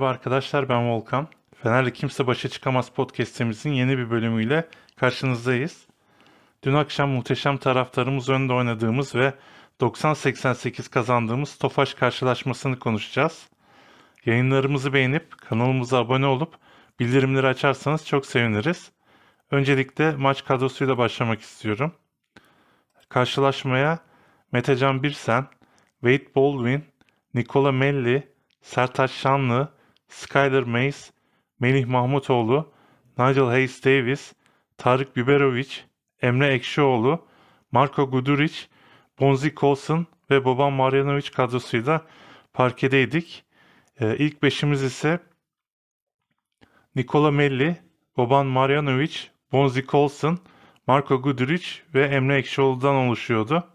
Merhaba arkadaşlar ben Volkan. Fener'le Kimse Başa Çıkamaz podcastimizin yeni bir bölümüyle karşınızdayız. Dün akşam muhteşem taraftarımız önünde oynadığımız ve 90-88 kazandığımız Tofaş karşılaşmasını konuşacağız. Yayınlarımızı beğenip kanalımıza abone olup bildirimleri açarsanız çok seviniriz. Öncelikle maç kadrosuyla başlamak istiyorum. Karşılaşmaya Metecan Birsen, Wade Baldwin, Nikola Melli, Sertaç Şanlı, Skyler Mays, Melih Mahmutoğlu, Nigel Hayes Davis, Tarık Biberovic, Emre Ekşioğlu, Marco Guduric, Bonzi Colson ve Boban Marjanovic kadrosuyla parkedeydik. Ee, ilk beşimiz ise Nikola Melli, Boban Marjanovic, Bonzi Colson, Marco Guduric ve Emre Ekşioğlu'dan oluşuyordu.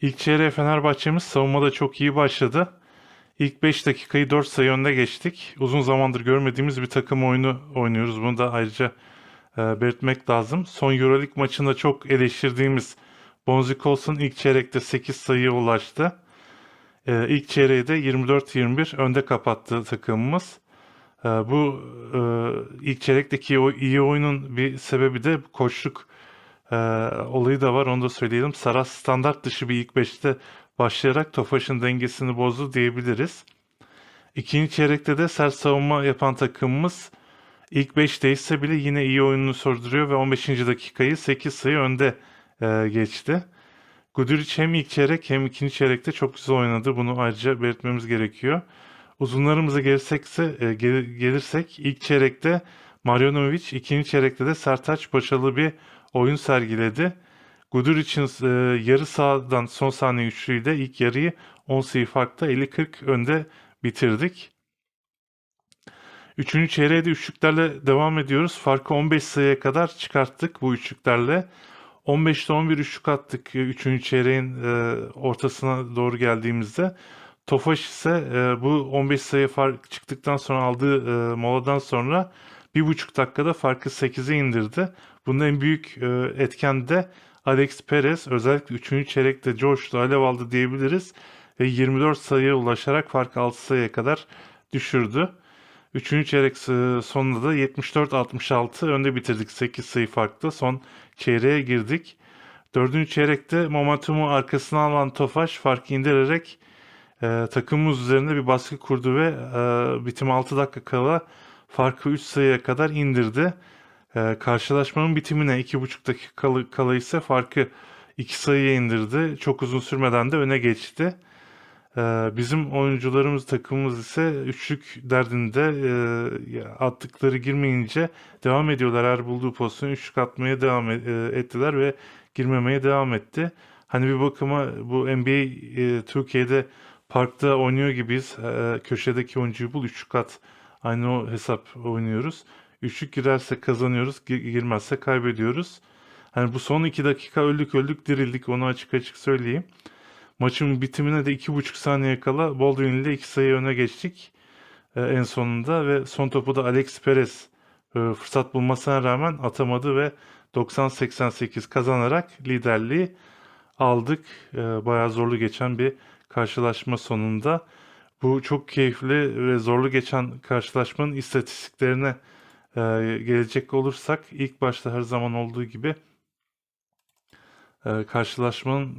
İlk çeyreğe Fenerbahçe'miz savunmada çok iyi başladı. İlk 5 dakikayı 4 sayı önde geçtik. Uzun zamandır görmediğimiz bir takım oyunu oynuyoruz. Bunu da ayrıca e, belirtmek lazım. Son Euroleague maçında çok eleştirdiğimiz Bonzi Colson ilk çeyrekte 8 sayıya ulaştı. E, ilk çeyreği de 24-21 önde kapattı takımımız. E, bu e, ilk çeyrekteki iyi oyunun bir sebebi de koçluk e, olayı da var. Onu da söyleyelim. Saras standart dışı bir ilk 5'te başlayarak Tofaş'ın dengesini bozdu diyebiliriz. İkinci çeyrekte de sert savunma yapan takımımız ilk 5 değişse bile yine iyi oyununu sürdürüyor ve 15. dakikayı 8 sayı önde e, geçti. Guduric hem ilk çeyrek hem ikinci çeyrekte çok güzel oynadı. Bunu ayrıca belirtmemiz gerekiyor. Uzunlarımıza gelirsekse, e, gel- gelirsek ilk çeyrekte Marjanovic, ikinci çeyrekte de Sertaç başarılı bir oyun sergiledi. Guduric'in e, yarı sahadan son saniye üçlüyle ilk yarıyı 10 sayı farkta 50-40 önde bitirdik. Üçüncü çeyreğe de üçlüklerle devam ediyoruz. Farkı 15 sayıya kadar çıkarttık bu üçlüklerle. 15'te 11 üçlük attık 3. çeyreğin e, ortasına doğru geldiğimizde. Tofaş ise e, bu 15 sayı fark çıktıktan sonra aldığı e, moladan sonra bir buçuk dakikada farkı 8'e indirdi. Bunun en büyük e, etken de Alex Perez özellikle 3. çeyrekte coştu, alev aldı diyebiliriz. Ve 24 sayıya ulaşarak farkı 6 sayıya kadar düşürdü. 3. çeyrek e, sonunda da 74-66 önde bitirdik 8 sayı farklı. Son çeyreğe girdik. 4. çeyrekte momentumu arkasına alan Tofaş farkı indirerek e, takımımız üzerinde bir baskı kurdu ve e, bitim 6 dakika kala farkı 3 sayıya kadar indirdi. E, karşılaşmanın bitimine 2,5 dakika kala, ise farkı 2 sayıya indirdi. Çok uzun sürmeden de öne geçti. Ee, bizim oyuncularımız takımımız ise üçlük derdinde e, attıkları girmeyince devam ediyorlar. Her bulduğu pozisyonu üçlük atmaya devam e- e, ettiler ve girmemeye devam etti. Hani bir bakıma bu NBA e, Türkiye'de parkta oynuyor gibiyiz. E, köşedeki oyuncuyu bul üçlük at. Aynı o hesap oynuyoruz. Üçlük girerse kazanıyoruz, gi- girmezse kaybediyoruz. Hani bu son iki dakika öldük öldük dirildik onu açık açık söyleyeyim. Maçın bitimine de 2,5 saniye kala Baldwin ile 2 sayı öne geçtik e, en sonunda ve son topu da Alex Perez e, fırsat bulmasına rağmen atamadı ve 90-88 kazanarak liderliği aldık. E, bayağı zorlu geçen bir karşılaşma sonunda. Bu çok keyifli ve zorlu geçen karşılaşmanın istatistiklerine e, gelecek olursak ilk başta her zaman olduğu gibi e, karşılaşmanın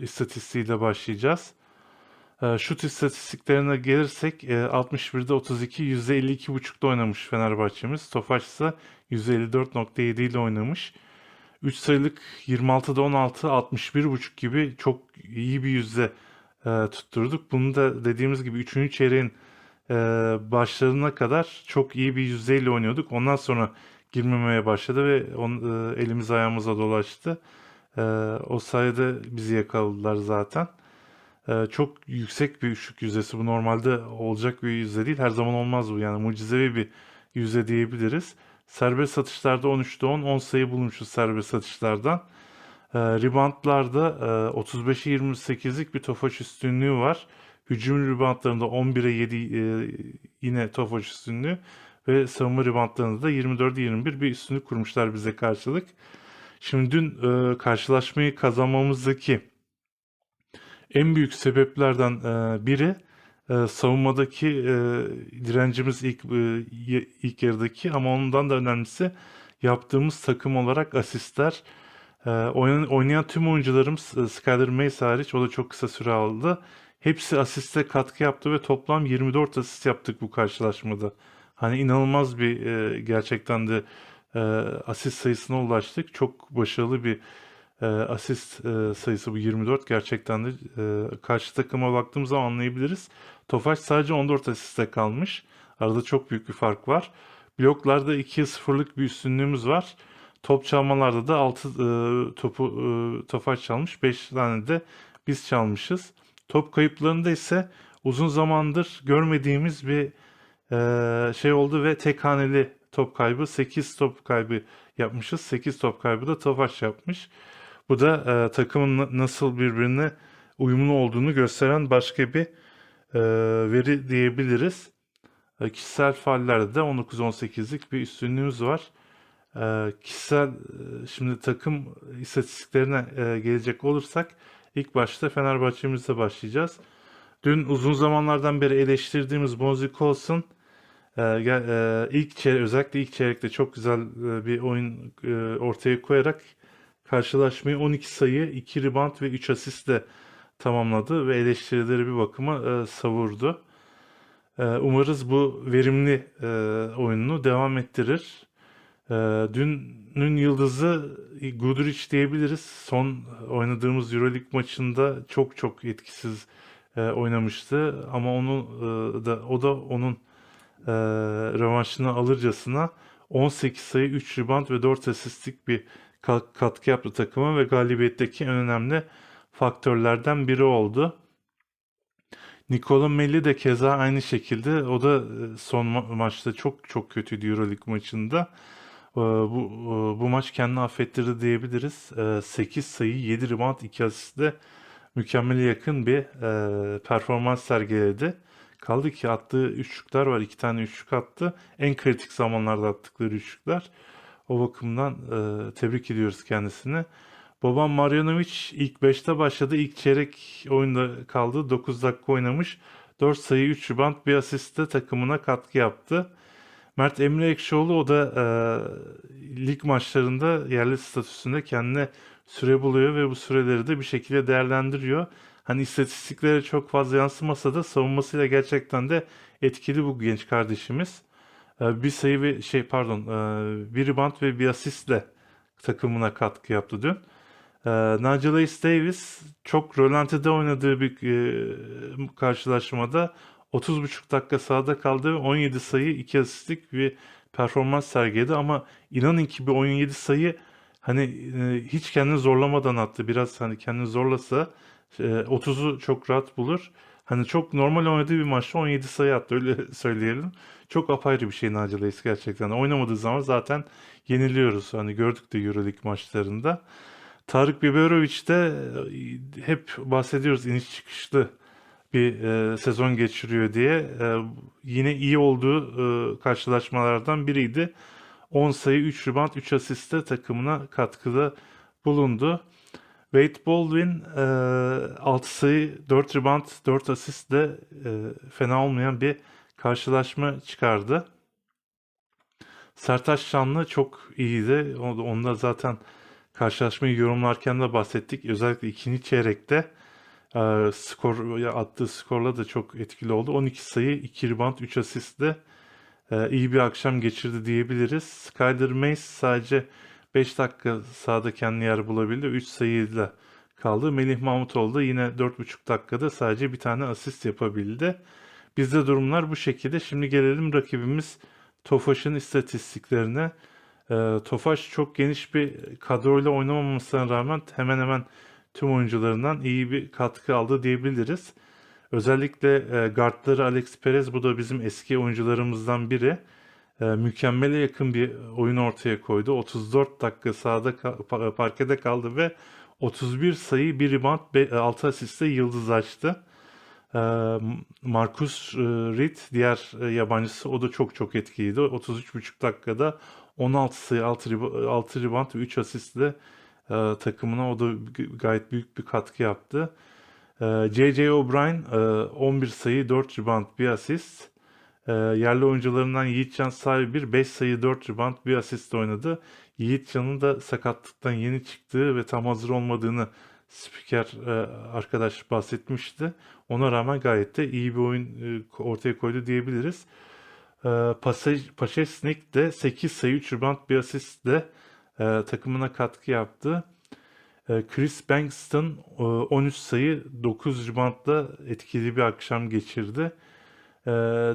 istatistiğiyle başlayacağız. E, şut istatistiklerine gelirsek e, 61'de 32, %52.5'da oynamış Fenerbahçe'miz. Tofaş ise %54.7 ile oynamış. 3 sayılık 26'da 16, 61.5 gibi çok iyi bir yüzde e, tutturduk. Bunu da dediğimiz gibi 3. çeyreğin e, başlarına kadar çok iyi bir yüzdeyle oynuyorduk. Ondan sonra girmemeye başladı ve on, e, elimiz ayağımıza dolaştı. Ee, o sayede bizi yakaladılar zaten. Ee, çok yüksek bir üçlük yüzdesi. Bu normalde olacak bir yüzde değil. Her zaman olmaz bu. Yani mucizevi bir yüzde diyebiliriz. Serbest atışlarda 13'te 10, 10 sayı bulmuşuz serbest atışlardan. Ee, reboundlarda e, 35'e 28'lik bir Tofaş üstünlüğü var. Hücum reboundlarında 11'e 7 e, yine Tofaş üstünlüğü ve savunma reboundlarında da 24'e 21 bir üstünlük kurmuşlar bize karşılık. Şimdi dün e, karşılaşmayı kazanmamızdaki en büyük sebeplerden e, biri e, savunmadaki e, direncimiz ilk e, ilk yarıdaki ama ondan da önemlisi yaptığımız takım olarak asistler. E, oynayan, oynayan tüm oyuncularımız e, Skyler Mays hariç o da çok kısa süre aldı. Hepsi asiste katkı yaptı ve toplam 24 asist yaptık bu karşılaşmada. Hani inanılmaz bir e, gerçekten de e, asist sayısına ulaştık. Çok başarılı bir e, asist e, sayısı bu 24. Gerçekten de e, karşı takıma baktığımız zaman anlayabiliriz. Tofaş sadece 14 asiste kalmış. Arada çok büyük bir fark var. Bloklarda 2'ye 0'lık bir üstünlüğümüz var. Top çalmalarda da 6 topu e, Tofaş çalmış. 5 tane de biz çalmışız. Top kayıplarında ise uzun zamandır görmediğimiz bir e, şey oldu ve tek haneli top kaybı 8 top kaybı yapmışız. 8 top kaybı da Tofaş yapmış. Bu da e, takımın na- nasıl birbirine uyumlu olduğunu gösteren başka bir e, veri diyebiliriz. E, kişisel faallerde de 19-18'lik bir üstünlüğümüz var. E, kişisel e, şimdi takım istatistiklerine e, gelecek olursak ilk başta Fenerbahçe'mizle başlayacağız. Dün uzun zamanlardan beri eleştirdiğimiz Bonzi Colson e, e, ilk çeyre- özellikle ilk çeyrekte çok güzel e, bir oyun e, ortaya koyarak karşılaşmayı 12 sayı, 2 rebound ve 3 asistle tamamladı ve eleştirileri bir bakıma e, savurdu. E, umarız bu verimli e, oyununu devam ettirir. E, dünün yıldızı Guduric diyebiliriz. Son oynadığımız EuroLeague maçında çok çok etkisiz e, oynamıştı ama onu e, da o da onun e, rövanşını alırcasına 18 sayı, 3 rebound ve 4 asistlik bir ka- katkı yaptı takıma ve galibiyetteki en önemli faktörlerden biri oldu. Nikola Melli de keza aynı şekilde o da e, son ma- maçta çok çok kötüydü EuroLeague maçında. E, Bu, e, bu maç kendini affettirdi diyebiliriz. 8 sayı, 7 rebound, 2 asistle mükemmele yakın bir e, performans sergiledi. Kaldı ki attığı üçlükler var. iki tane üçlük attı. En kritik zamanlarda attıkları üçlükler. O bakımdan e, tebrik ediyoruz kendisini. Babam Marjanovic ilk 5'te başladı. İlk çeyrek oyunda kaldı. 9 dakika oynamış. 4 sayı 3 rebound bir asiste takımına katkı yaptı. Mert Emre Ekşioğlu o da e, lig maçlarında yerli statüsünde kendine süre buluyor ve bu süreleri de bir şekilde değerlendiriyor. Hani istatistiklere çok fazla yansımasa da savunmasıyla gerçekten de etkili bu genç kardeşimiz. E, bir sayı ve şey pardon e, bir rebound ve bir asistle takımına katkı yaptı dün. E, Nigel Davis çok rölantide oynadığı bir e, karşılaşmada 30,5 dakika sahada kaldı ve 17 sayı 2 asistlik bir performans sergiledi ama inanın ki bir 17 sayı hani e, hiç kendini zorlamadan attı. Biraz hani kendini zorlasa e, 30'u çok rahat bulur. Hani çok normal oynadığı bir maçta 17 sayı attı öyle söyleyelim. Çok apayrı bir şey Nigel Ace gerçekten. Oynamadığı zaman zaten yeniliyoruz. Hani gördük de Euroleague maçlarında. Tarık Biberovic de e, hep bahsediyoruz iniş çıkışlı bir e, sezon geçiriyor diye. E, yine iyi olduğu e, karşılaşmalardan biriydi. 10 sayı, 3 rebound, 3 asiste takımına katkıda bulundu. Wade Baldwin e, 6 sayı, 4 rebound, 4 asistle e, fena olmayan bir karşılaşma çıkardı. Sertaç Şanlı çok iyiydi. Onu- Onda zaten karşılaşmayı yorumlarken de bahsettik. Özellikle ikinci çeyrekte e, skor attığı skorla da çok etkili oldu. 12 sayı, 2 rebound, 3 asistle e, iyi bir akşam geçirdi diyebiliriz. Skyler Mace sadece 5 dakika sahada kendi yer bulabildi. 3 sayıyla kaldı. Melih Mahmutoğlu da yine 4,5 dakikada sadece bir tane asist yapabildi. Bizde durumlar bu şekilde. Şimdi gelelim rakibimiz Tofaş'ın istatistiklerine. E, Tofaş çok geniş bir kadroyla oynamamasına rağmen hemen hemen tüm oyuncularından iyi bir katkı aldı diyebiliriz. Özellikle e, guardları Alex Perez bu da bizim eski oyuncularımızdan biri. E, mükemmele yakın bir oyun ortaya koydu. 34 dakika sahada ka- pa- parkede kaldı ve 31 sayı, 1 rebound, 6 asiste yıldızlaştı. E, Marcus e, Reed diğer e, yabancısı o da çok çok etkiliydi. 33,5 dakikada 16 sayı, 6, riba- 6 rebound ve 3 asistle e, takımına o da gayet büyük bir katkı yaptı. Ee, J.J. O'Brien e, 11 sayı 4 rebound bir asist. Ee, yerli oyuncularından Yiğitcan Saybir 5 sayı 4 rebound bir asist oynadı. Yiğitcan'ın da sakatlıktan yeni çıktığı ve tam hazır olmadığını spiker e, arkadaş bahsetmişti. Ona rağmen gayet de iyi bir oyun e, ortaya koydu diyebiliriz. Ee, Paşesnik de 8 sayı 3 rebound bir asistle e, takımına katkı yaptı. E, Chris Bankston e, 13 sayı 9 reboundla etkili bir akşam geçirdi. E,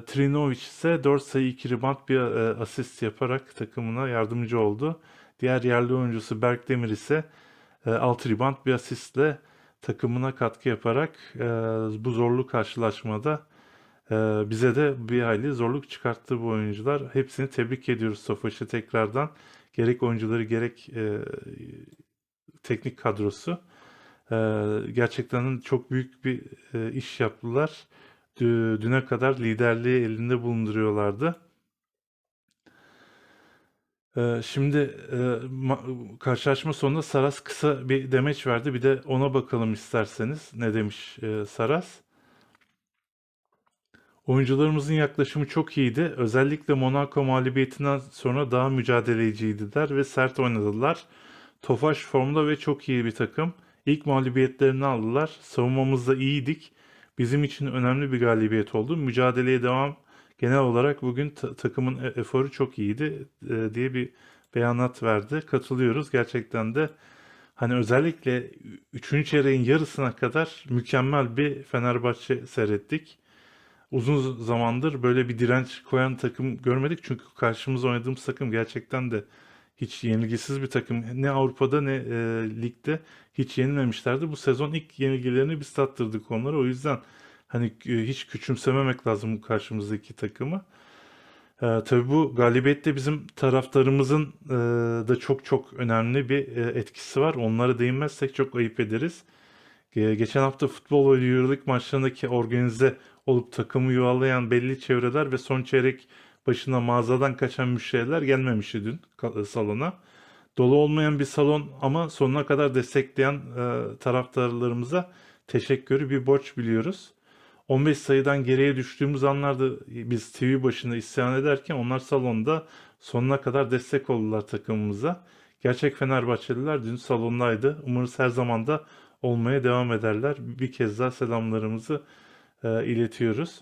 Trinovic ise 4 sayı 2 rebound bir e, asist yaparak takımına yardımcı oldu. Diğer yerli oyuncusu Berk Demir ise e, 6 rebound bir asistle takımına katkı yaparak e, bu zorlu karşılaşmada e, bize de bir hayli zorluk çıkarttı bu oyuncular. Hepsini tebrik ediyoruz Tofaş'ı tekrardan. Gerek oyuncuları gerek e, teknik kadrosu. E, gerçekten çok büyük bir e, iş yaptılar. Dü- Düne kadar liderliği elinde bulunduruyorlardı. Ee, Şimdi e, ma- karşılaşma sonunda Saras kısa bir demeç verdi. Bir de ona bakalım isterseniz. Ne demiş e, Saras? Oyuncularımızın yaklaşımı çok iyiydi. Özellikle Monaco mağlubiyetinden sonra daha mücadeleciydiler ve sert oynadılar. Tofaş formda ve çok iyi bir takım. İlk mağlubiyetlerini aldılar. Savunmamızda iyiydik. Bizim için önemli bir galibiyet oldu. Mücadeleye devam. Genel olarak bugün ta- takımın e- eforu çok iyiydi e, diye bir beyanat verdi. Katılıyoruz. Gerçekten de hani özellikle 3. çeyreğin yarısına kadar mükemmel bir Fenerbahçe seyrettik. Uzun zamandır böyle bir direnç koyan takım görmedik. Çünkü karşımızda oynadığımız takım gerçekten de hiç yenilgisiz bir takım. Ne Avrupa'da ne e, ligde hiç yenilmemişlerdi. Bu sezon ilk yenilgilerini biz tattırdık onlara. O yüzden hani e, hiç küçümsememek lazım karşımızdaki takımı. E, tabii bu galibiyette bizim taraftarımızın e, da çok çok önemli bir e, etkisi var. Onlara değinmezsek çok ayıp ederiz. Ge- Geçen hafta futbol ve Euroleague maçlarındaki organize olup takımı yuvalayan belli çevreler ve son çeyrek başına mağazadan kaçan müşteriler gelmemişti dün ka- salona. Dolu olmayan bir salon ama sonuna kadar destekleyen e, taraftarlarımıza teşekkürü bir borç biliyoruz. 15 sayıdan geriye düştüğümüz anlarda biz TV başında isyan ederken onlar salonda sonuna kadar destek oldular takımımıza. Gerçek Fenerbahçeliler dün salondaydı. Umarız her zaman da olmaya devam ederler. Bir kez daha selamlarımızı e, iletiyoruz.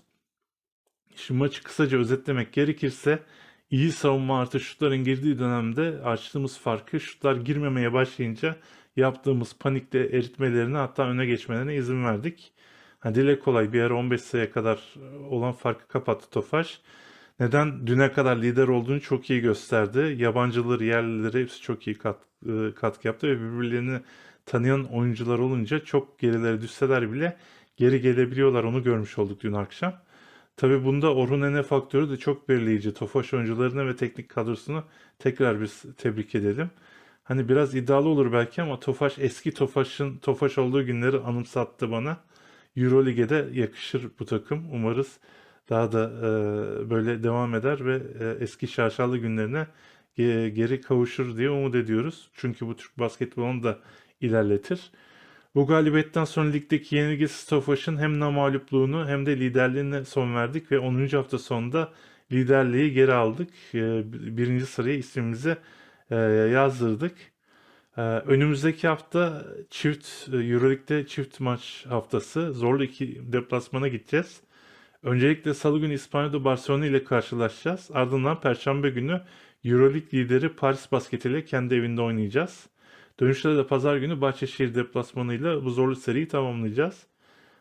Şimdi maçı kısaca özetlemek gerekirse iyi savunma artı şutların girdiği dönemde açtığımız farkı şutlar girmemeye başlayınca yaptığımız panikle eritmelerine hatta öne geçmelerine izin verdik. Ha, dile kolay bir ara 15 sayıya kadar olan farkı kapattı Tofaş. Neden düne kadar lider olduğunu çok iyi gösterdi. Yabancıları, yerlileri hepsi çok iyi kat, e, katkı yaptı ve birbirlerini tanıyan oyuncular olunca çok gerilere düşseler bile geri gelebiliyorlar. Onu görmüş olduk dün akşam. Tabii bunda Orhun Ene faktörü de çok belirleyici. Tofaş oyuncularını ve teknik kadrosunu tekrar biz tebrik edelim. Hani biraz iddialı olur belki ama Tofaş eski Tofaş'ın Tofaş olduğu günleri anımsattı bana. Euroleague'de yakışır bu takım. Umarız daha da e, böyle devam eder ve e, eski şaşalı günlerine ge- geri kavuşur diye umut ediyoruz. Çünkü bu Türk basketbolunu da ilerletir. Bu galibiyetten sonra ligdeki yenilgisiz Tofaş'ın hem namağlupluğunu hem de liderliğine son verdik ve 10. hafta sonunda liderliği geri aldık. E, birinci sıraya ismimizi e, yazdırdık. Ee, önümüzdeki hafta çift e, Euroleague'de çift maç haftası. Zorlu iki deplasmana gideceğiz. Öncelikle Salı günü İspanya'da Barcelona ile karşılaşacağız. Ardından Perşembe günü Euroleague lideri Paris Basket ile kendi evinde oynayacağız. Dönüşte de Pazar günü Bahçeşehir deplasmanıyla bu zorlu seriyi tamamlayacağız.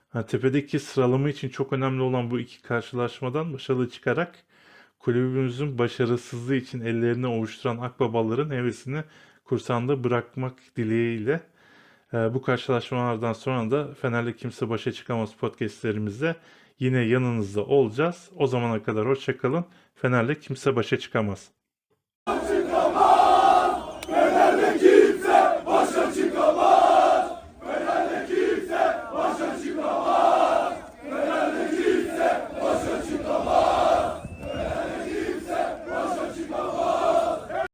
Ha, tepedeki sıralama için çok önemli olan bu iki karşılaşmadan başarılı çıkarak kulübümüzün başarısızlığı için ellerini ovuşturan akbabaların hevesini kursağında bırakmak dileğiyle e, bu karşılaşmalardan sonra da Fener'le Kimse Başa Çıkamaz podcastlerimizde yine yanınızda olacağız. O zamana kadar hoşçakalın. Fener'le Kimse Başa Çıkamaz.